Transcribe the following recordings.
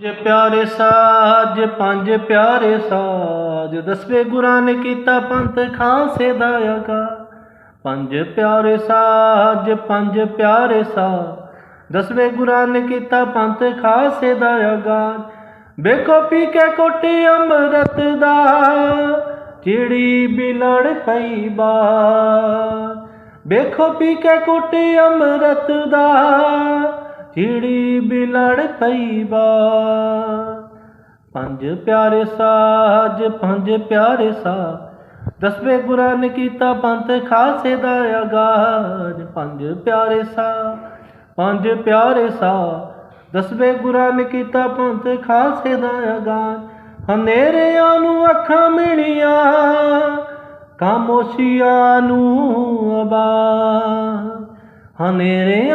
ਜੇ ਪਿਆਰੇ ਸਾਜ, ਪੰਜ ਪਿਆਰੇ ਸਾਜ, ਦਸਵੇਂ ਗੁਰਾਂ ਨੇ ਕੀਤਾ ਪੰਥ ਖਾਸੇ ਦਾ ਆਗਾ ਪੰਜ ਪਿਆਰੇ ਸਾਜ, ਪੰਜ ਪਿਆਰੇ ਸਾਜ, ਦਸਵੇਂ ਗੁਰਾਂ ਨੇ ਕੀਤਾ ਪੰਥ ਖਾਸੇ ਦਾ ਆਗਾ ਵੇਖੋ ਪੀ ਕੇ ਕੋਟੀ ਅੰਮ੍ਰਿਤ ਦਾ, ਚਿੜੀ ਬਿਲੜ ਪਈ ਬਾਰ ਵੇਖੋ ਪੀ ਕੇ ਕੋਟੀ ਅੰਮ੍ਰਿਤ ਦਾ ਚਿੜੀ ਬਿਲੜ ਪਈ ਬਾਰ ਪੰਜ ਪਿਆਰੇ ਸਾਜ, ਪੰਜ ਪਿਆਰੇ ਸਾ। ਦਸਵੇਂ ਗੁਰਾਂ ਨੇ ਕੀਤਾ ਪੰਥ ਖਾਲਸੇ ਦਾ ਆਗਾਜ਼। ਪੰਜ ਪਿਆਰੇ ਸਾਜ ਪੰਜ ਪਿਆਰੇ ਸਾਜ ਦਸਵੇਂ ਗੁਰਾਂ ਨੇ ਕੀਤਾ ਪੰਥ ਖਾਲਸੇ ਦਾ ਆਗਾਜ਼। ਹਨੇਰਿਆਂ ਨੂੰ ਅੱਖਾਂ ਮਿਲੀਆਂ ਖਾਮੋਸ਼ੀਆਂ ਨੂੰ ਆਬਾਦ ਹਨੇਰਿਆਂ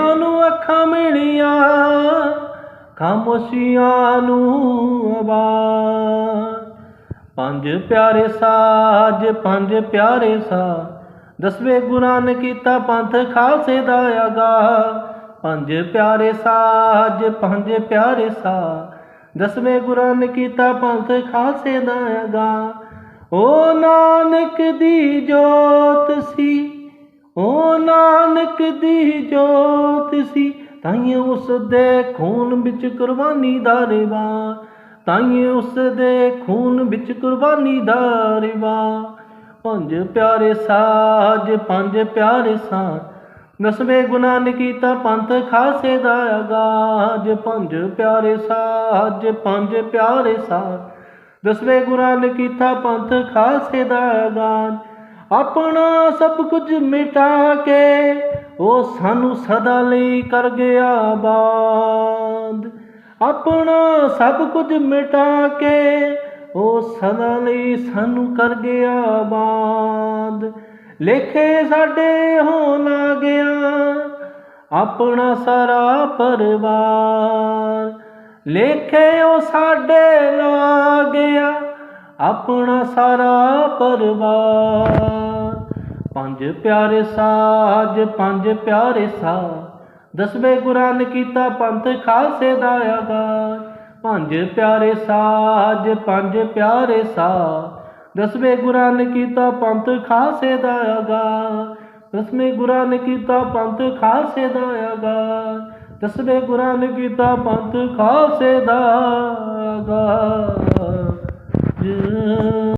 ਖਾਮੋਸ਼ੀਆਂ ਨੂੰ ਆਬਾਦ ਪੰਜ ਪਿਆਰੇ ਸਾਜ, ਪੰਜ ਪਿਆਰੇ ਸਾਜ ਦਸਵੇਂ ਗੁਰਾਂ ਨੇ ਕੀਤਾ ਪੰਥ ਖਾਲਸੇ ਦਾ ਆਗਾ। ਪੰਜ ਪਿਆਰੇ ਸਾਜ, ਪੰਜ ਪਿਆਰੇ ਸਾ। ਦਸਵੇਂ ਗੁਰਾਂ ਨੇ ਕੀਤਾ ਪੰਥ ਖਾਲਸੇ ਦਾ ਆਗਾ। ਓ ਨਾਨਕ ਦੀ ਜੋਤ ਸੀ, ਓ ਨਾਨਕ ਦੀ ਜੋਤ ਸੀ। ਤਾਈਂ ਉਸ ਦੇ ਖੂਨ ਵਿੱਚ ਕੁਰਬਾਨੀ ਦਾ ਰਿਵਾ। ਤਾਈਂ ਉਸ ਦੇ ਖੂਨ ਵਿੱਚ ਕੁਰਬਾਨੀ ਦਾ ਰਿਵਾ। ਪੰਜ ਪਿਆਰੇ ਸਾਜ, ਪੰਜ ਪਿਆਰੇ ਸਾਜ ਦਸਵੇਂ ਗੁਨਾਂ ਨੇ ਕੀਤਾ ਪੰਥ ਖਾਲਸੇ ਦਾ ਆਗਾਜ਼। ਪੰਜ ਪਿਆਰੇ ਸਾਜ, ਪੰਜ ਪਿਆਰੇ ਸਾਜ ਦਸਵੇਂ ਗੁਰਾਂ ਨੇ ਕੀਤਾ ਪੰਥ ਖਾਲਸੇ ਦਾ ਆਗਾਜ਼। ਆਪਣਾ ਸਭ ਕੁਝ ਮਿਟਾ ਕੇ ਉਹ ਸਾਨੂੰ ਸਦਾ ਲਈ ਕਰ ਗਿਆ ਆਬਾਦ। ਆਪਣਾ ਸਭ ਕੁਝ ਮਿਟਾ ਕੇ ਉਹ ਸਦਾ ਲਈ ਸਾਨੂੰ ਕਰ ਗਿਆ ਆਬਾਦ। ਲੇਖੇ ਸਾਡੇ ਹੋਣ ਗਿਆ, ਆਪਣਾ ਸਾਰਾ ਪਰਿਵਾਰ। ਲੇਖੇ ਉਹ ਸਾਡੇ ਲਾ ਗਿਆ ਆਪਣਾ ਸਾਰਾ ਪਰਿਵਾਰ। ਪੰਜ ਪਿਆਰੇ ਸਾਜ, ਪੰਜ ਪਿਆਰੇ ਸਾਜ। ਦਸਵੇਂ ਗੁਰਾਂ ਨੇ ਕੀਤਾ ਪੰਥ ਖਾਲਸੇ ਦਾ ਆਗਾਜ਼ ਪੰਜ ਪਿਆਰੇ ਸਾਜ, ਪੰਜ ਪਿਆਰੇ ਸਾਜ। ਦਸਵੇਂ ਗੁਰਾਂ ਨੇ ਕੀਤਾ ਪੰਥ ਖਾਲਸੇ ਦਾ ਆਗਾਜ਼ ਦਸਵੇਂ ਗੁਰਾਂ ਨੇ ਕੀਤਾ ਪੰਥ ਖਾਲਸੇ ਦਾ ਆਗਾਜ਼ ਦਸਵੇਂ ਗੁਰਾਂ ਨੇ ਕੀਤਾ ਪੰਥ ਖਾਲਸੇ ਦਾ ਆਗਾਜ਼ good.